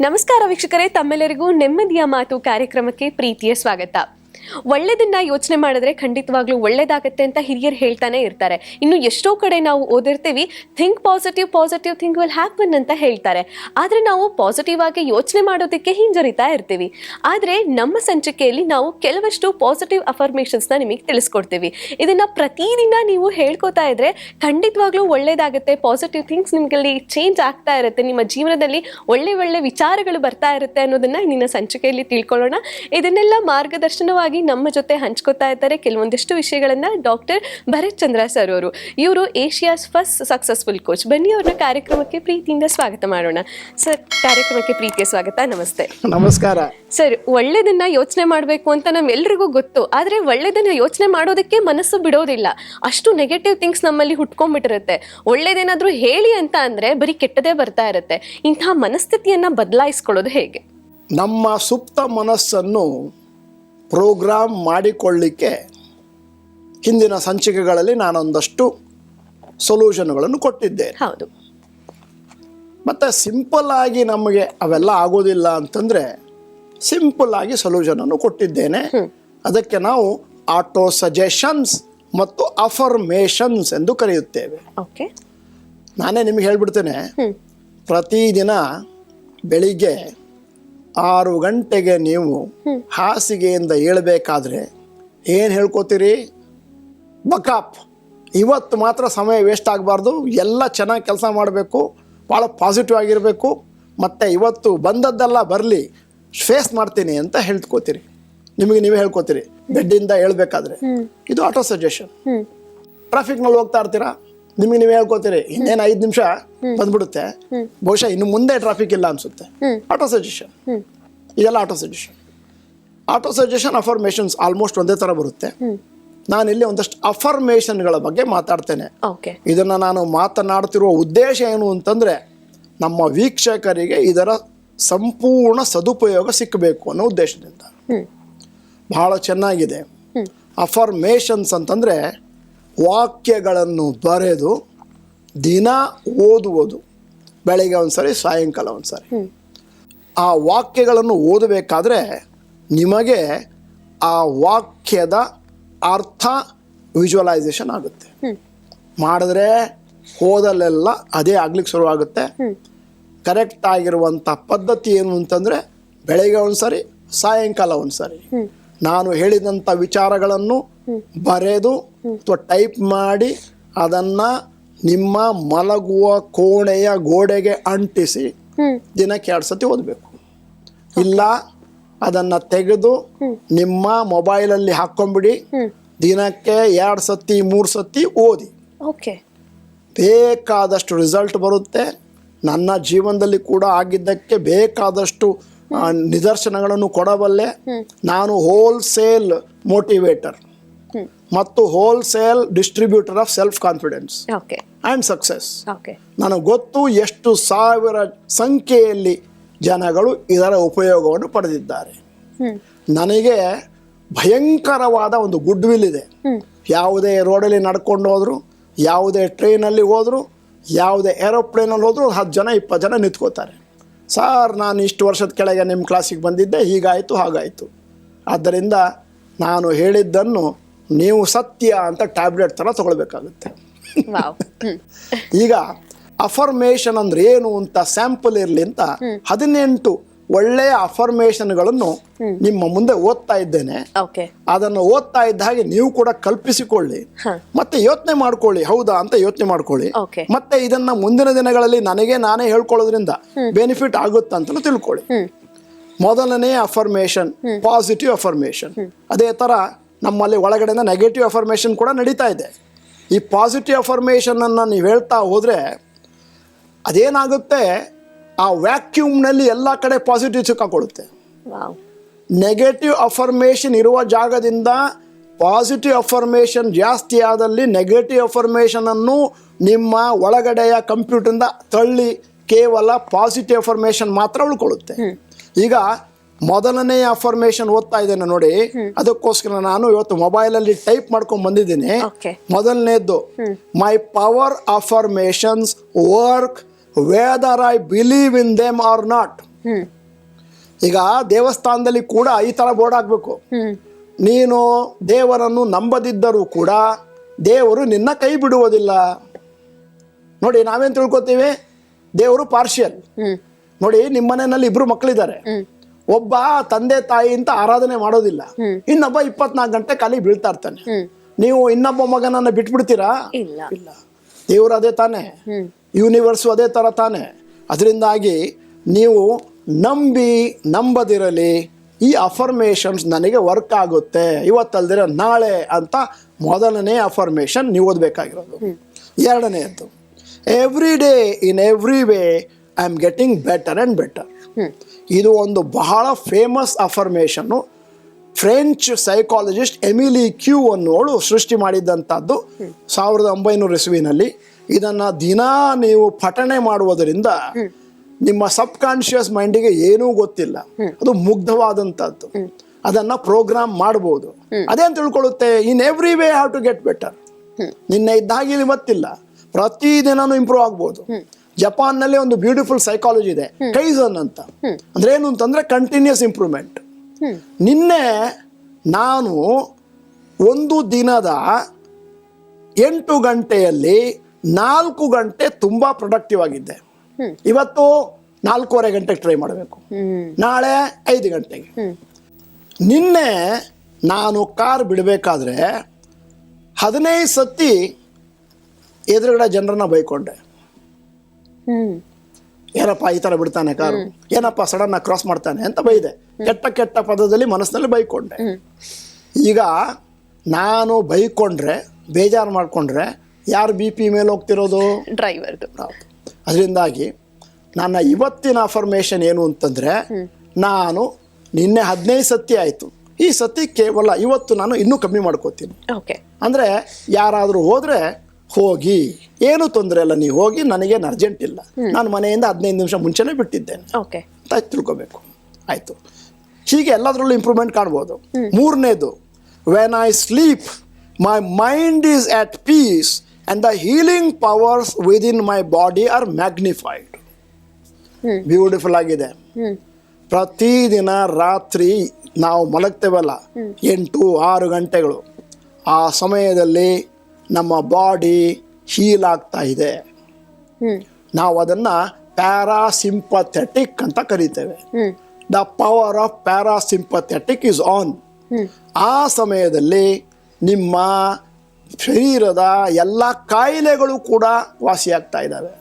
ನಮಸ್ಕಾರ ವೀಕ್ಷಕರೇ ತಮ್ಮೆಲ್ಲರಿಗೂ ನೆಮ್ಮದಿಯ ಮಾತು ಕಾರ್ಯಕ್ರಮಕ್ಕೆ ಪ್ರೀತಿಯ ಸ್ವಾಗತ. ಒಳ್ಳೆದನ್ನ ಯೋಚನೆ ಮಾಡಿದ್ರೆ ಖಂಡಿತವಾಗ್ಲೂ ಒಳ್ಳೇದಾಗತ್ತೆ ಅಂತ ಹಿರಿಯರು ಹೇಳ್ತಾನೆ ಇರ್ತಾರೆ. ಇನ್ನು ಎಷ್ಟೋ ಕಡೆ ನಾವು ಓದಿರ್ತೀವಿ think positive positive think will happen ಅಂತ ಹೇಳ್ತಾರೆ. ಆದ್ರೆ ನಾವು ಪಾಸಿಟಿವ್ ಆಗಿ ಯೋಚನೆ ಮಾಡೋದಕ್ಕೆ ಹಿಂಜರಿತಾ ಇರ್ತೀವಿ. ಆದ್ರೆ ನಮ್ಮ ಸಂಚಿಕೆಯಲ್ಲಿ ನಾವು ಕೆಲವಷ್ಟು ಪಾಸಿಟಿವ್ ಅಫರ್ಮೇಷನ್ಸ್ನ ನಿಮಗೆ ತಿಳಿಸ್ಕೊಡ್ತೀವಿ. ಇದನ್ನ ಪ್ರತಿದಿನ ನೀವು ಹೇಳ್ಕೊತಾ ಇದ್ರೆ ಖಂಡಿತವಾಗ್ಲೂ ಒಳ್ಳೇದಾಗುತ್ತೆ ಪಾಸಿಟಿವ್ ಥಿಂಗ್ಸ್ ನಿಮಗಲ್ಲಿ ಚೇಂಜ್ ಆಗ್ತಾ ಇರುತ್ತೆ, ನಿಮ್ಮ ಜೀವನದಲ್ಲಿ ಒಳ್ಳೆ ಒಳ್ಳೆ ವಿಚಾರಗಳು ಬರ್ತಾ ಇರುತ್ತೆ ಅನ್ನೋದನ್ನ ನಿನ್ನ ಸಂಚಿಕೆಯಲ್ಲಿ ತಿಳ್ಕೊಳ್ಳೋಣ. ಇದನ್ನೆಲ್ಲ ಮಾರ್ಗದರ್ಶನವಾಗಿ ನಮ್ಮ ಜೊತೆ ಹಂಚ್ಕೋತಾ ಇದ್ದಾರೆ ಕೆಲವೊಂದಿಷ್ಟು ವಿಷಯಗಳನ್ನ ಡಾಕ್ಟರ್ ಭರತ್ ಚಂದ್ರ ಸರ್ ಅವರು. ಇವರು ಏಷ್ಯಾಸ್ ಫಸ್ಟ್ ಸಕ್ಸಸ್ಫುಲ್ ಕೋಚ್. ಬನ್ನಿ ಅವ್ರನ್ನ ಕಾರ್ಯಕ್ರಮಕ್ಕೆ ಪ್ರೀತಿಯಿಂದ ಸ್ವಾಗತ ಮಾಡೋಣ. ಸರ್ ಕಾರ್ಯಕ್ರಮಕ್ಕೆ ಪ್ರೀತಿಯ ಸ್ವಾಗತ. ನಮಸ್ತೆ. ನಮಸ್ಕಾರ. ಸರ್ ಒಳ್ಳೇದನ್ನ ಯೋಚನೆ ಮಾಡಬೇಕು ಅಂತ ನಮ್ಮೆಲ್ರಿಗೂ ಗೊತ್ತು. ಆದ್ರೆ ಒಳ್ಳೇದನ್ನ ಯೋಚನೆ ಮಾಡೋದಕ್ಕೆ ಮನಸ್ಸು ಬಿಡೋದಿಲ್ಲ. ಅಷ್ಟು ನೆಗೆಟಿವ್ ಥಿಂಗ್ಸ್ ನಮ್ಮಲ್ಲಿ ಹುಟ್ಕೊಂಡ್ಬಿಟ್ಟಿರುತ್ತೆ. ಒಳ್ಳೇದೇನಾದರೂ ಹೇಳಿ ಅಂತ ಅಂದರೆ ಬರೀ ಕೆಟ್ಟದೇ ಬರ್ತಾ ಇರುತ್ತೆ. ಇಂತಹ ಮನಸ್ಥಿತಿಯನ್ನ ಬದಲಾಯಿಸ್ಕೊಳ್ಳೋದು ಹೇಗೆ? ನಮ್ಮ ಸುಪ್ತ ಮನಸ್ಸನ್ನು ಪ್ರೋಗ್ರಾಮ್ ಮಾಡಿಕೊಳ್ಳಿಕ್ಕೆ ಹಿಂದಿನ ಸಂಚಿಕೆಗಳಲ್ಲಿ ನಾನೊಂದಷ್ಟು ಸೊಲ್ಯೂಷನ್ಗಳನ್ನು ಕೊಟ್ಟಿದ್ದೇನೆ. ಹೌದು. ಮತ್ತು ಸಿಂಪಲ್ ಆಗಿ ನಮಗೆ ಅವೆಲ್ಲ ಆಗೋದಿಲ್ಲ ಅಂತಂದರೆ ಸಿಂಪಲ್ ಆಗಿ ಸೊಲ್ಯೂಷನನ್ನು ಕೊಟ್ಟಿದ್ದೇನೆ. ಅದಕ್ಕೆ ನಾವು ಆಟೋ ಸಜೆಷನ್ಸ್ ಮತ್ತು ಅಫರ್ಮೇಷನ್ಸ್ ಎಂದು ಕರೆಯುತ್ತೇವೆ. ಓಕೆ. ನಾನೇ ನಿಮಗೆ ಹೇಳ್ಬಿಡ್ತೇನೆ. ಪ್ರತಿದಿನ ಬೆಳಿಗ್ಗೆ ಆರು ಗಂಟೆಗೆ ನೀವು ಹಾಸಿಗೆಯಿಂದ ಏಳಬೇಕಾದ್ರೆ ಏನು ಹೇಳ್ಕೊತೀರಿ? ಬಕಾಪ್ ಇವತ್ತು ಮಾತ್ರ ಸಮಯ ವೇಸ್ಟ್ ಆಗಬಾರ್ದು. ಎಲ್ಲ ಚೆನ್ನಾಗಿ ಕೆಲಸ ಮಾಡಬೇಕು. ಭಾಳ ಪಾಸಿಟಿವ್ ಆಗಿರಬೇಕು. ಮತ್ತು ಇವತ್ತು ಬಂದದ್ದೆಲ್ಲ ಬರಲಿ ಫೇಸ್ ಮಾಡ್ತೀನಿ ಅಂತ ಹೇಳ್ಕೋತೀರಿ. ನಿಮಗೆ ನೀವೇ ಹೇಳ್ಕೊತೀರಿ. ಬೆಡ್ಡಿಂದ ಹೇಳ್ಬೇಕಾದ್ರೆ ಇದು ಆಟೋ ಸಜೆಷನ್ ಟ್ರಾಫಿಕ್ನಲ್ಲಿ ಹೋಗ್ತಾ ಇರ್ತೀರಾ? ನಿಮಗೆ ನೀವು ಹೇಳ್ಕೊತೀರಿ ಇನ್ನೇನು ಐದು ನಿಮಿಷ ಬಂದ್ಬಿಡುತ್ತೆ ಬಹುಶಃ ಇನ್ನು ಮುಂದೆ ಟ್ರಾಫಿಕ್ ಇಲ್ಲ ಅನ್ಸುತ್ತೆ. ಆಟೋ ಸಜೆಷನ್ ಇದೆಲ್ಲ auto suggestion auto suggestion affirmations almost ಒಂದೇ ಥರ ಬರುತ್ತೆ. ನಾನು ಇಲ್ಲಿ ಒಂದಷ್ಟು ಅಫರ್ಮೇಷನ್ಗಳ ಬಗ್ಗೆ ಮಾತಾಡ್ತೇನೆ. ಓಕೆ. ಇದನ್ನು ನಾನು ಮಾತನಾಡ್ತಿರುವ ಉದ್ದೇಶ ಏನು ಅಂತಂದರೆ ನಮ್ಮ ವೀಕ್ಷಕರಿಗೆ ಇದರ ಸಂಪೂರ್ಣ ಸದುಪಯೋಗ ಸಿಕ್ಕಬೇಕು ಅನ್ನೋ ಉದ್ದೇಶದಿಂದ. ಬಹಳ ಚೆನ್ನಾಗಿದೆ. ಅಫರ್ಮೇಷನ್ಸ್ ಅಂತಂದರೆ ವಾಕ್ಯಗಳನ್ನು ಬರೆದು ದಿನ ಓದುವುದು. ಬೆಳಿಗ್ಗೆ ಒಂದ್ಸರಿ ಸಾಯಂಕಾಲ ಒಂದ್ಸರಿ. ಆ ವಾಕ್ಯಗಳನ್ನು ಓದಬೇಕಾದ್ರೆ ನಿಮಗೆ ಆ ವಾಕ್ಯದ ಅರ್ಥ ವಿಜುವಲೈಸೇಷನ್ ಆಗುತ್ತೆ. ಮಾಡಿದ್ರೆ ಹೋದಲ್ಲೆಲ್ಲ ಅದೇ ಆಗ್ಲಿಕ್ಕೆ ಶುರುವಾಗುತ್ತೆ ಕರೆಕ್ಟ್ ಆಗಿರುವಂಥ ಪದ್ಧತಿ ಏನು ಅಂತಂದರೆ ಬೆಳಗ್ಗೆ ಸಾರಿ ಸಾಯಂಕಾಲ ಒಂದ್ಸರಿ. ನಾನು ಹೇಳಿದಂಥ ವಿಚಾರಗಳನ್ನು ಬರೆದು ಅಥವಾ ಟೈಪ್ ಮಾಡಿ ಅದನ್ನು ನಿಮ್ಮ ಮಲಗುವ ಕೋಣೆಯ ಗೋಡೆಗೆ ಅಂಟಿಸಿ ದಿನಕ್ಕೆ ಎರಡು ಸತಿ ಓದಬೇಕು. ಇಲ್ಲ ಅದನ್ನು ತೆಗೆದು ನಿಮ್ಮ ಮೊಬೈಲಲ್ಲಿ ಹಾಕ್ಕೊಂಬಿಡಿ. ದಿನಕ್ಕೆ ಎರಡು ಸತಿ ಮೂರು ಸತಿ ಓದಿ. ಓಕೆ ಬೇಕಾದಷ್ಟು ರಿಸಲ್ಟ್ ಬರುತ್ತೆ. ನನ್ನ ಜೀವನದಲ್ಲಿ ಕೂಡ ಆಗಿದ್ದಕ್ಕೆ ಬೇಕಾದಷ್ಟು ನಿದರ್ಶನಗಳನ್ನು ಕೊಡಬಲ್ಲೆ. ನಾನು ಹೋಲ್ಸೇಲ್ ಮೋಟಿವೇಟರ್ ಮತ್ತು wholesale distributor of self confidence and success ನನಗೆ ಗೊತ್ತು ಎಷ್ಟು ಸಾವಿರ ಸಂಖ್ಯೆಯಲ್ಲಿ ಜನಗಳು ಇದರ ಉಪಯೋಗವನ್ನು ಪಡೆದಿದ್ದಾರೆ. ನನಗೆ ಭಯಂಕರವಾದ ಒಂದು ಗುಡ್ ವಿಲ್ ಇದೆ ಯಾವುದೇ ರೋಡಲ್ಲಿ ನಡ್ಕೊಂಡು ಹೋದ್ರು ಯಾವುದೇ ಟ್ರೈನಲ್ಲಿ ಹೋದ್ರು ಯಾವುದೇ ಏರೋಪ್ಲೇನಲ್ಲಿ ಹೋದ್ರು ಹತ್ತು ಜನ ಇಪ್ಪತ್ತು ಜನ ನಿಂತ್ಕೋತಾರೆ. ಸರ್ ನಾನು ಇಷ್ಟು ವರ್ಷದ ಕೆಳಗೆ ನಿಮ್ಮ ಕ್ಲಾಸಿಗೆ ಬಂದಿದ್ದೆ ಹೀಗಾಯಿತು ಹಾಗಾಯಿತು. ಆದ್ದರಿಂದ ನಾನು ಹೇಳಿದ್ದನ್ನು ನೀವು ಸತ್ಯ ಅಂತ ಟ್ಯಾಬ್ಲೆಟ್ ಥರ ತಗೊಳ್ಬೇಕಾಗುತ್ತೆ. ಈಗ ಅಫರ್ಮೇಷನ್ ಅಂದ್ರೆ ಏನು ಅಂತ ಸ್ಯಾಂಪಲ್ ಇರಲಿ ಅಂತ ಹದಿನೆಂಟು ಒಳ್ಳೆಯ ಅಫರ್ಮೇಷನ್ಗಳನ್ನು ನಿಮ್ಮ ಮುಂದೆ ಓದ್ತಾ ಇದ್ದೇನೆ. ಅದನ್ನು ಓದ್ತಾ ಇದ್ದ ಹಾಗೆ ನೀವು ಕೂಡ ಕಲ್ಪಿಸಿಕೊಳ್ಳಿ. ಮತ್ತೆ ಯೋಚನೆ ಮಾಡ್ಕೊಳ್ಳಿ. ಹೌದಾ ಅಂತ ಯೋಚನೆ ಮಾಡ್ಕೊಳ್ಳಿ. ಮತ್ತೆ ಇದನ್ನ ಮುಂದಿನ ದಿನಗಳಲ್ಲಿ ನನಗೆ ನಾನೇ ಹೇಳ್ಕೊಳ್ಳೋದ್ರಿಂದ ಬೆನಿಫಿಟ್ ಆಗುತ್ತಾ ಅಂತ ತಿಳ್ಕೊಳ್ಳಿ ಮೊದಲನೇ ಅಫರ್ಮೇಷನ್ ಪಾಸಿಟಿವ್ ಅಫರ್ಮೇಷನ್. ಅದೇ ಥರ ನಮ್ಮಲ್ಲಿ ಒಳಗಡೆಯಿಂದ ನೆಗೆಟಿವ್ ಅಫರ್ಮೇಷನ್ ಕೂಡ ನಡೀತಾ ಇದೆ. ಈ ಪಾಸಿಟಿವ್ ಅಫರ್ಮೇಷನನ್ನು ನೀವು ಹೇಳ್ತಾ ಹೋದರೆ ಅದೇನಾಗುತ್ತೆ? ಆ ವ್ಯಾಕ್ಯೂಮ್ನಲ್ಲಿ ಎಲ್ಲ ಕಡೆ ಪಾಸಿಟಿವ್ ಸಿಕ್ಕಾಕೊಳ್ಳುತ್ತೆ ಕೊಡುತ್ತೆ. ನೆಗೆಟಿವ್ ಅಫರ್ಮೇಷನ್ ಇರುವ ಜಾಗದಿಂದ ಪಾಸಿಟಿವ್ ಅಫರ್ಮೇಷನ್ ಜಾಸ್ತಿ ಆದಲ್ಲಿ ನೆಗೆಟಿವ್ ಅಫರ್ಮೇಷನನ್ನು ನಿಮ್ಮ ಒಳಗಡೆಯ ಕಂಪ್ಯೂಟರಿಂದ ತಳ್ಳಿ ಕೇವಲ ಪಾಸಿಟಿವ್ ಅಫರ್ಮೇಷನ್ ಮಾತ್ರ ಉಳ್ಕೊಳ್ಳುತ್ತೆ. ಈಗ ಮೊದಲನೇ ಅಫರ್ಮೇಷನ್ ಓದ್ತಾ ಇದ್ದೇನೆ ನೋಡಿ. ಅದಕ್ಕೋಸ್ಕರ ನಾನು ಇವತ್ತು ಮೊಬೈಲ್ ಅಲ್ಲಿ ಟೈಪ್ ಮಾಡ್ಕೊಂಡು ಬಂದಿದ್ದೀನಿ. ಮೊದಲನೇದ್ದು my power affirmations work whether I believe in them are not ಈಗ ದೇವಸ್ಥಾನದಲ್ಲಿ ಕೂಡ ಈ ತರ ಬೋರ್ಡ್ ಆಗ್ಬೇಕು ನೀನು ದೇವರನ್ನು ನಂಬದಿದ್ದರೂ ಕೂಡ ದೇವರು ನಿನ್ನ ಕೈ ಬಿಡುವುದಿಲ್ಲ. ನೋಡಿ ನಾವೇನ್ ತಿಳ್ಕೊತೀವಿ? ದೇವರು ಪಾರ್ಷಿಯಲ್ ನೋಡಿ ನಿಮ್ಮ ಮನೆಯಲ್ಲಿ ಇಬ್ರು ಮಕ್ಕಳಿದ್ದಾರೆ. ಒಬ್ಬ ತಂದೆ ತಾಯಿ ಅಂತ ಆರಾಧನೆ ಮಾಡೋದಿಲ್ಲ. ಇನ್ನೊಬ್ಬ ಇಪ್ಪತ್ನಾಲ್ಕು ಗಂಟೆ ಖಾಲಿ ಬೀಳ್ತಾ ಇರ್ತಾನೆ. ನೀವು ಇನ್ನೊಬ್ಬ ಮಗನನ್ನ ಬಿಟ್ಬಿಡ್ತೀರಾ? ಇಲ್ಲ. ದೇವರು ಅದೇ ತಾನೇ. ಯೂನಿವರ್ಸ್ ಅದೇ ತರ ತಾನೇ. ಅದರಿಂದಾಗಿ ನೀವು ನಂಬಿ ನಂಬದಿರಲಿ ಈ ಅಫರ್ಮೇಷನ್ಸ್ ನನಗೆ ವರ್ಕ್ ಆಗುತ್ತೆ ಇವತ್ತಲ್ದಿರ ನಾಳೆ ಅಂತ ಮೊದಲನೇ ಅಫರ್ಮೇಷನ್ ನೀವು ಓದಬೇಕಾಗಿರೋದು. ಎರಡನೆಯದ್ದು every day in every way I am getting better and better ಇದು ಒಂದು ಬಹಳ famous affirmation French psychologist Emile Coue ಅನ್ನೋಳು ಸೃಷ್ಟಿ ಮಾಡಿದ್ದಂಥದ್ದು ಸಾವಿರದ ಒಂಬೈನೂರು ಇಸುವಿನಲ್ಲಿ. ಇದನ್ನು ದಿನಾ ನೀವು ಪಠಣೆ ಮಾಡುವುದರಿಂದ ನಿಮ್ಮ ಸಬ್ ಕಾನ್ಷಿಯಸ್ ಮೈಂಡಿಗೆ ಏನೂ ಗೊತ್ತಿಲ್ಲ. ಅದು ಮುಗ್ಧವಾದಂಥದ್ದು. ಅದನ್ನು ಪ್ರೋಗ್ರಾಮ್ ಮಾಡ್ಬೋದು. ಅದೇನು ತಿಳ್ಕೊಳ್ಳುತ್ತೆ in every way have to get better ನಿನ್ನೆ ಇದ್ದಾಗಿ ಇವತ್ತಿಲ್ಲ. ಪ್ರತಿದಿನನೂ ಇಂಪ್ರೂವ್ ಆಗ್ಬೋದು. ಜಪಾನ್ನಲ್ಲಿ ಒಂದು ಬ್ಯೂಟಿಫುಲ್ ಸೈಕಾಲಜಿ ಇದೆ. ಕೈಸನ್ ಅಂತ. ಅಂದ್ರೆ ಏನು ಅಂತಂದ್ರೆ ಕಂಟಿನ್ಯೂಸ್ ಇಂಪ್ರೂವ್ಮೆಂಟ್ ನಿನ್ನೆ ನಾನು ಒಂದು ದಿನದ ಎಂಟು ಗಂಟೆಯಲ್ಲಿ ನಾಲ್ಕು ಗಂಟೆ ತುಂಬಾ ಪ್ರೊಡಕ್ಟಿವ್ ಆಗಿದ್ದೆ. ಇವತ್ತು ನಾಲ್ಕೂವರೆ ಗಂಟೆಗೆ ಟ್ರೈ ಮಾಡಬೇಕು. ನಾಳೆ ಐದು ಗಂಟೆಗೆ. ನಿನ್ನೆ ನಾನು ಕಾರ್ ಬಿಡಬೇಕಾದ್ರೆ ಹದಿನೈದು ಸತಿ ಎದುರುಗಡೆ ಜನರನ್ನ ಬೈಕೊಂಡೆ. ಏನಪ್ಪ ಈ ತರ ಬಿಡ್ತಾನೆ ಕಾರು? ಏನಪ್ಪ ಸಡನ್ ಕ್ರಾಸ್ ಮಾಡ್ತಾನೆ ಅಂತ ಬೈದೆ. ಕೆಟ್ಟ ಕೆಟ್ಟ ಪದದಲ್ಲಿ ಮನಸ್ಸಿನಲ್ಲಿ ಬೈಕೊಂಡೆ. ಈಗ ನಾನು ಬೈಕೊಂಡ್ರೆ ಬೇಜಾರು ಮಾಡಿಕೊಂಡ್ರೆ ಯಾರು ಬಿ ಪಿ ಮೇಲೆ ಹೋಗ್ತಿರೋದು? ಡ್ರೈವರ್ದು. ಅದರಿಂದಾಗಿ ನನ್ನ ಇವತ್ತಿನ ಅಫರ್ಮೇಷನ್ ಏನು ಅಂತಂದರೆ ನಾನು ನಿನ್ನೆ ಹದಿನೈದು ಸತಿ ಆಯಿತು. ಈ ಸತಿ ಕೇವಲ ಇವತ್ತು ನಾನು ಇನ್ನೂ ಕಮ್ಮಿ ಮಾಡ್ಕೋತೀನಿ. ಓಕೆ. ಅಂದರೆ ಯಾರಾದರೂ ಹೋದರೆ ಹೋಗಿ ಏನು ತೊಂದರೆ ಇಲ್ಲ ನೀವು ಹೋಗಿ ನನಗೇನು ಅರ್ಜೆಂಟ್ ಇಲ್ಲ. ನಾನು ಮನೆಯಿಂದ ಹದಿನೈದು ನಿಮಿಷ ಮುಂಚೆನೇ ಬಿಟ್ಟಿದ್ದೇನೆ. ಓಕೆ ಅಂತ ತಿಳ್ಕೊಬೇಕು. ಆಯಿತು. ಹೀಗೆ ಎಲ್ಲದರಲ್ಲೂ ಇಂಪ್ರೂವ್ಮೆಂಟ್ ಕಾಣ್ಬೋದು. ಮೂರನೇದು when I sleep my mind is at peace and the healing powers within my body are magnified. Beautiful ಆಗಿದೆ. ಪ್ರತಿದಿನ ರಾತ್ರಿ ನಾವು ಮಲಗ್ತೇವಲ್ಲ ಎಂಟು ಆರು ಗಂಟೆಗಳು. ಆ ಸಮಯದಲ್ಲಿ ನಮ್ಮ ಬಾಡಿ ಹೀಲ್ ಆಗ್ತಾ ಇದೆ. ನಾವು ಅದನ್ನು ಪ್ಯಾರಾಸಿಂಪಥೆಟಿಕ್ ಅಂತ ಕರಿತೇವೆ. The power of parasympathetic is on ಆ ಸಮಯದಲ್ಲಿ ನಿಮ್ಮ ಶರೀರದ ಎಲ್ಲ ಕಾಯಿಲೆಗಳು ಕೂಡ ವಾಸಿಯಾಗ್ತಾ ಇದ್ದಾವೆ.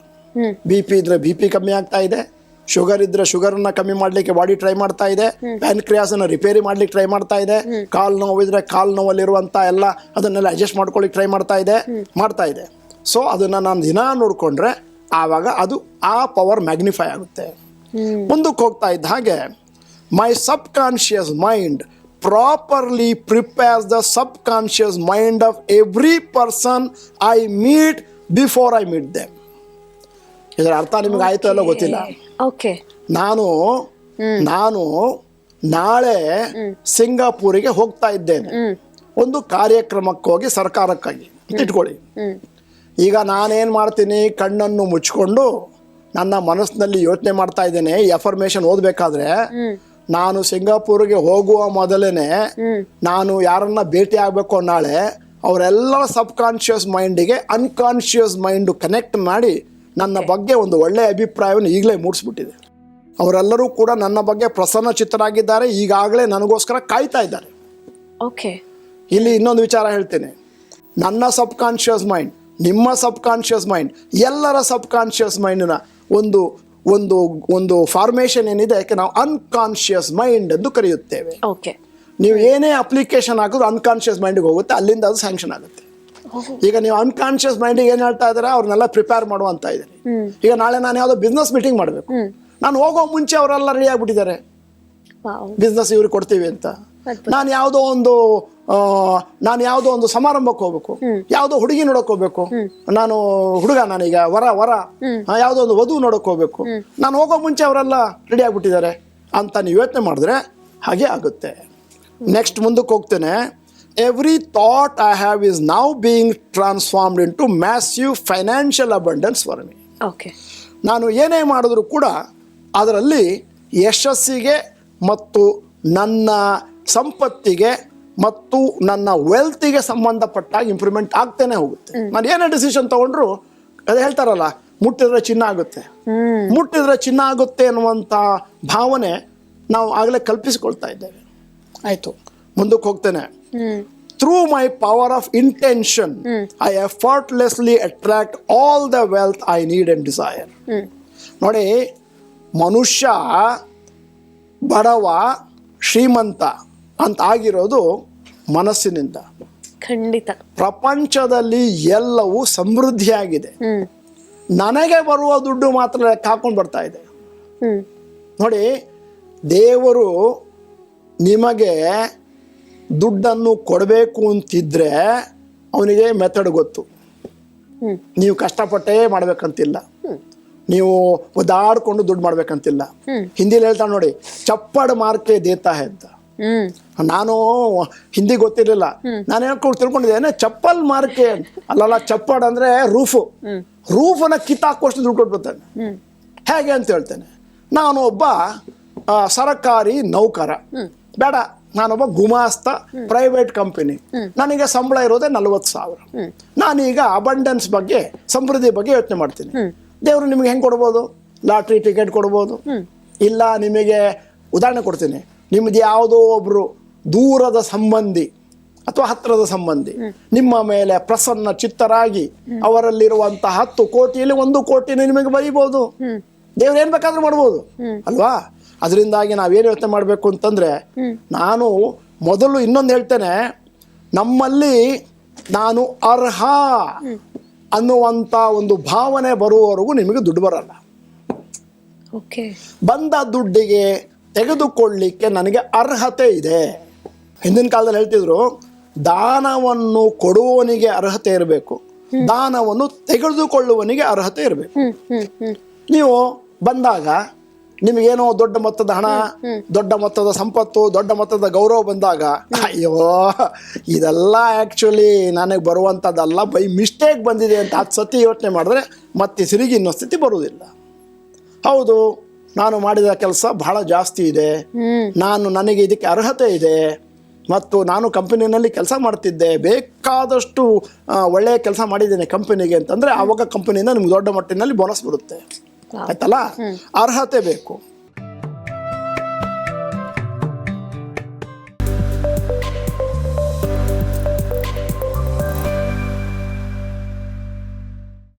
ಬಿ ಪಿ ಇದ್ರೆ ಬಿ ಪಿ ಕಮ್ಮಿ ಆಗ್ತಾ ಇದೆ. ಶುಗರ್ ಇದ್ರೆ ಶುಗರ್ನ ಕಮ್ಮಿ ಮಾಡ್ಲಿಕ್ಕೆ ಬಾಡಿ ಟ್ರೈ ಮಾಡ್ತಾ ಇದೆ. ಪ್ಯಾನ್ಕ್ರಿಯಾಸನ್ನು ರಿಪೇರಿ ಮಾಡ್ಲಿಕ್ಕೆ ಟ್ರೈ ಮಾಡ್ತಾ ಇದೆ. ಕಾಲು ನೋವು ಇದ್ರೆ ನೋವಲ್ಲಿ ಇರುವಂತ ಎಲ್ಲ ಅದನ್ನೆಲ್ಲ ಅಡ್ಜಸ್ಟ್ ಮಾಡ್ಕೊಳ್ಳಿಕ್ಕೆ ಟ್ರೈ ಮಾಡ್ತಾ ಇದೆ. ಮಾಡ್ತಾ ಇದೆ. ಸೊ ಅದನ್ನ ನಾನು ದಿನ ನೋಡಿಕೊಂಡ್ರೆ ಆವಾಗ ಅದು ಆ ಪವರ್ ಮ್ಯಾಗ್ನಿಫೈ ಆಗುತ್ತೆ. ಮುಂದಕ್ಕೆ ಹೋಗ್ತಾ ಇದ್ದ ಹಾಗೆ my subconscious mind properly prepares the subconscious mind of every person I meet before I meet them ಇದರ ಅರ್ಥ ನಿಮಗೆ ಆಯ್ತು ಅಲ್ಲೋ ಗೊತ್ತಿಲ್ಲ? ಓಕೆ. ನಾನು ನಾನು ನಾಳೆ ಸಿಂಗಾಪುರಿಗೆ ಹೋಗ್ತಾ ಇದ್ದೇನೆ. ಒಂದು ಕಾರ್ಯಕ್ರಮಕ್ಕೋಗಿ ಸರ್ಕಾರಕ್ಕಾಗಿ ಇಟ್ಕೊಳ್ಳಿ. ಈಗ ನಾನೇನು ಮಾಡ್ತೀನಿ ಕಣ್ಣನ್ನು ಮುಚ್ಕೊಂಡು ನನ್ನ ಮನಸ್ಸಿನಲ್ಲಿ ಯೋಚನೆ ಮಾಡ್ತಾ ಇದ್ದೇನೆ ಈ ಅಫರ್ಮೇಷನ್ ಓದಬೇಕಾದ್ರೆ ನಾನು ಸಿಂಗಾಪುರ್ಗೆ ಹೋಗುವ ಮೊದಲೇನೆ ನಾನು ಯಾರನ್ನ ಭೇಟಿ ಆಗಬೇಕು ನಾಳೆ ಅವರೆಲ್ಲ ಸಬ್ ಕಾನ್ಶಿಯಸ್ ಮೈಂಡಿಗೆ ಅನ್ಕಾನ್ಶಿಯಸ್ ಮೈಂಡು ಕನೆಕ್ಟ್ ಮಾಡಿ ನನ್ನ ಬಗ್ಗೆ ಒಂದು ಒಳ್ಳೆಯ ಅಭಿಪ್ರಾಯವನ್ನು ಈಗಲೇ ಮೂಡಿಸ್ಬಿಟ್ಟಿದೆ. ಅವರೆಲ್ಲರೂ ಕೂಡ ನನ್ನ ಬಗ್ಗೆ ಪ್ರಸನ್ನ ಚಿತ್ತರಾಗಿದ್ದಾರೆ ಈಗಾಗಲೇ ನನಗೋಸ್ಕರ ಕಾಯ್ತಾ ಇದ್ದಾರೆ. ಓಕೆ ಇಲ್ಲಿ ಇನ್ನೊಂದು ವಿಚಾರ ಹೇಳ್ತೇನೆ. ನನ್ನ ಸಬ್ ಕಾನ್ಷಿಯಸ್ ಮೈಂಡ್ ನಿಮ್ಮ ಸಬ್ ಕಾನ್ಷಿಯಸ್ ಮೈಂಡ್ ಎಲ್ಲರ ಸಬ್ ಕಾನ್ಷಿಯಸ್ ಮೈಂಡಿನ ಒಂದು ಒಂದು ಒಂದು ಫಾರ್ಮೇಷನ್ ಏನಿದೆ ಯಾಕೆ ನಾವು ಅನ್ಕಾನ್ಷಿಯಸ್ ಮೈಂಡ್ ಎಂದು ಕರೆಯುತ್ತೇವೆ. ಓಕೆ ನೀವು ಏನೇ ಅಪ್ಲಿಕೇಶನ್ ಹಾಕಿದ್ರು ಅನ್ಕಾನ್ಷಿಯಸ್ ಮೈಂಡಿಗೆ ಹೋಗುತ್ತೆ ಅಲ್ಲಿಂದ ಅದು ಸ್ಯಾಂಕ್ಷನ್ ಆಗುತ್ತೆ. ಈಗ ನೀವು ಅನ್ಕಾನ್ಶಿಯಸ್ ಮೈಂಡಿಗೆ ಏನು ಹೇಳ್ತಾ ಇದ್ದಾರೆ ಅವ್ರನ್ನೆಲ್ಲ ಪ್ರಿಪೇರ್ ಮಾಡುವಂತ ಇದ್ದೀನಿ. ಈಗ ನಾಳೆ ನಾನು ಯಾವುದೋ ಬಿಸ್ನೆಸ್ ಮೀಟಿಂಗ್ ಮಾಡಬೇಕು. ನಾನು ಹೋಗೋ ಮುಂಚೆ ಅವರೆಲ್ಲ ರೆಡಿ ಆಗಿಬಿಟ್ಟಿದ್ದಾರೆ. ಬಿಸ್ನೆಸ್ ಇವ್ರಿಗೆ ಕೊಡ್ತೀವಿ ಅಂತ. ನಾನು ಯಾವುದೋ ಒಂದು ನಾನು ಯಾವುದೋ ಒಂದು ಸಮಾರಂಭಕ್ಕೆ ಹೋಗ್ಬೇಕು. ಯಾವುದೋ ಹುಡುಗಿ ನೋಡಕ್ ಹೋಗ್ಬೇಕು. ನಾನು ಹುಡುಗ ನಾನೀಗ ವರ ವರ. ಯಾವುದೋ ಒಂದು ವಧು ನೋಡಕ್ ಹೋಗ್ಬೇಕು. ನಾನು ಹೋಗೋ ಮುಂಚೆ ಅವರೆಲ್ಲ ರೆಡಿ ಆಗ್ಬಿಟ್ಟಿದ್ದಾರೆ ಅಂತ ನೀವು ಯೋಚನೆ ಮಾಡಿದ್ರೆ ಹಾಗೆ ಆಗುತ್ತೆ. ನೆಕ್ಸ್ಟ್ ಮುಂದಕ್ಕೆ ಹೋಗ್ತೇನೆ. Every thought I have is now being transformed into massive financial financial abundance for me okay ನಾನು ಏನೇ ಮಾಡಿದ್ರು ಕೂಡ ಅದರಲ್ಲಿ ಯಶಸ್ಸಿಗೆ ಮತ್ತು ನನ್ನ ಸಂಪತ್ತಿಗೆ ಮತ್ತು ನನ್ನ ವೆಲ್ತಿಗೆ ಸಂಬಂಧಪಟ್ಟಾಗ ಇಂಪ್ರೂವ್ಮೆಂಟ್ ಆಗ್ತಾನೆ ಹೋಗುತ್ತೆ. ನಾನು ಏನೇ ಡಿಸಿಷನ್ ತಗೊಂಡ್ರು ಅದು ಹೇಳ್ತಾರಲ್ಲ ಮುಟ್ಟಿದ್ರೆ ಚಿನ್ನ ಆಗುತ್ತೆ. ಮುಟ್ಟಿದ್ರೆ ಚಿನ್ನ ಆಗುತ್ತೆ ಅನ್ನುವಂಥ ಭಾವನೆ ನಾವು ಆಗಲೇ ಕಲ್ಪಿಸಿಕೊಳ್ತಾ ಇದ್ದೇವೆ. ಆಯಿತು. ಮುಂದಕ್ಕೆ ಹೋಗ್ತೇನೆ. Through my power of intention I effortlessly attract all the wealth I need and desire ನೋಡಿ ಮನುಷ್ಯ ಬಡವ ಶ್ರೀಮಂತ ಅಂತ ಆಗಿರೋದು ಮನಸ್ಸಿನಿಂದ. ಖಂಡಿತ. ಪ್ರಪಂಚದಲ್ಲಿ ಎಲ್ಲವೂ ಸಮೃದ್ಧಿಯಾಗಿದೆ. ನನಗೆ ಬರುವ ದುಡ್ಡು ಮಾತ್ರ ಹಾಕೊಂಡು ಬರ್ತಾ ಇದೆ. ನೋಡಿ ದೇವರು ನಿಮಗೆ ದುಡ್ಡನ್ನು ಕೊಡಬೇಕು ಅಂತಿದ್ರೆ ಅವನಿಗೆ ಮೆಥಡ್ ಗೊತ್ತು. ನೀವು ಕಷ್ಟಪಟ್ಟೇ ಮಾಡ್ಬೇಕಂತಿಲ್ಲ. ನೀವು ಒದಾಡ್ಕೊಂಡು ದುಡ್ಡು ಮಾಡ್ಬೇಕಂತಿಲ್ಲ. ಹಿಂದಿಲಿ ಹೇಳ್ತಾನೆ ನೋಡಿ ಚಪ್ಪಡ್ ಮಾರ್ಕೆ ದೇತಾ ಅಂತ. ನಾನು ಹಿಂದಿ ಗೊತ್ತಿರಲಿಲ್ಲ. ನಾನು ಹೇಳ್ಕೊಂಡು ತಿಳ್ಕೊಂಡಿದ್ದೇನೆ ಚಪ್ಪಲ್ ಮಾರ್ಕೆ ಅಲ್ಲಲ್ಲ ಚಪ್ಪಡ್ ಅಂದ್ರೆ ರೂಫು. ರೂಫನ್ನ ಕಿತ್ತಾಕೋಷ್ಟು ದುಡ್ಡು ಕೊಟ್ಬಿಡ್ತಾನೆ. ಹೇಗೆ ಅಂತ ಹೇಳ್ತೇನೆ. ನಾನು ಒಬ್ಬ ಸರಕಾರಿ ನೌಕರ. ಬೇಡ. ನಾನೊಬ್ಬ ಗುಮಾಸ್ತ ಪ್ರೈವೇಟ್ ಕಂಪನಿ ನನಗೆ ಸಂಬಳ ಇರೋದೇ ನಲ್ವತ್ತು ಸಾವಿರ. ನಾನೀಗ ಅಬಂಡೆನ್ಸ್ ಬಗ್ಗೆ ಸಮೃದ್ಧಿ ಬಗ್ಗೆ ಯೋಚನೆ ಮಾಡ್ತೀನಿ. ದೇವರು ನಿಮಗೆ ಹೆಂಗೆ ಕೊಡ್ಬೋದು? ಲಾಟ್ರಿ ಟಿಕೆಟ್ ಕೊಡ್ಬೋದು? ಇಲ್ಲ ನಿಮಗೆ ಉದಾಹರಣೆ ಕೊಡ್ತೀನಿ. ನಿಮ್ದು ಯಾವುದೋ ಒಬ್ರು ದೂರದ ಸಂಬಂಧಿ ಅಥವಾ ಹತ್ತಿರದ ಸಂಬಂಧಿ ನಿಮ್ಮ ಮೇಲೆ ಪ್ರಸನ್ನ ಚಿತ್ತರಾಗಿ ಅವರಲ್ಲಿರುವಂತಹ ಹತ್ತು ಕೋಟಿಯಲ್ಲಿ ಒಂದು ಕೋಟಿನ ನಿಮಗೆ ಬರೀಬಹುದು ದೇವ್ರು ಏನ್ ಬೇಕಾದ್ರೂ ಮಾಡ್ಬೋದು. ಅಲ್ವಾ? ಅದರಿಂದಾಗಿ ನಾವೇನು ಯೋಚನೆ ಮಾಡಬೇಕು ಅಂತಂದ್ರೆ ನಾನು ಮೊದಲು ಇನ್ನೊಂದು ಹೇಳ್ತೇನೆ ನಮ್ಮಲ್ಲಿ ನಾನು ಅರ್ಹ ಅನ್ನುವಂಥ ಒಂದು ಭಾವನೆ ಬರುವವರೆಗೂ ನಿಮಗೆ ದುಡ್ಡು ಬರಲ್ಲ. ಓಕೆ. ಬಂದ ದುಡ್ಡಿಗೆ ತೆಗೆದುಕೊಳ್ಳಿಕ್ಕೆ ನನಗೆ ಅರ್ಹತೆ ಇದೆ. ಹಿಂದಿನ ಕಾಲದಲ್ಲಿ ಹೇಳ್ತಿದ್ರು ದಾನವನ್ನು ಕೊಡುವವನಿಗೆ ಅರ್ಹತೆ ಇರಬೇಕು. ದಾನವನ್ನು ತೆಗೆದುಕೊಳ್ಳುವವನಿಗೆ ಅರ್ಹತೆ ಇರಬೇಕು. ನೀವು ಬಂದಾಗ ನಿಮಗೇನೋ ದೊಡ್ಡ ಮೊತ್ತದ ಹಣ ದೊಡ್ಡ ಮೊತ್ತದ ಸಂಪತ್ತು ದೊಡ್ಡ ಮೊತ್ತದ ಗೌರವ ಬಂದಾಗ ಅಯ್ಯೋ ಇದೆಲ್ಲ ಆ್ಯಕ್ಚುಲಿ ನನಗೆ ಬರುವಂಥದ್ದಲ್ಲ ಬೈ ಮಿಸ್ಟೇಕ್ ಬಂದಿದೆ ಅಂತ ಹತ್ತು ಸತಿ ಯೋಚನೆ ಮಾಡಿದ್ರೆ ಮತ್ತೆ ಸಿರಿಗಿ ಇನ್ನೊಂದು ಸ್ಥಿತಿ ಬರುವುದಿಲ್ಲ. ಹೌದು ನಾನು ಮಾಡಿದ ಕೆಲಸ ಬಹಳ ಜಾಸ್ತಿ ಇದೆ. ನಾನು ನನಗೆ ಇದಕ್ಕೆ ಅರ್ಹತೆ ಇದೆ. ಮತ್ತು ನಾನು ಕಂಪನಿನಲ್ಲಿ ಕೆಲಸ ಮಾಡ್ತಿದ್ದೆ. ಬೇಕಾದಷ್ಟು ಒಳ್ಳೆಯ ಕೆಲಸ ಮಾಡಿದ್ದೇನೆ ಕಂಪನಿಗೆ ಅಂತಂದರೆ ಆವಾಗ ಕಂಪನಿಯಿಂದ ನಿಮ್ಗೆ ದೊಡ್ಡ ಮಟ್ಟಿನಲ್ಲಿ ಬೋನಸ್ ಬರುತ್ತೆ. ಆಯ್ತಲ್ಲ? ಅರ್ಹತೆ ಬೇಕು.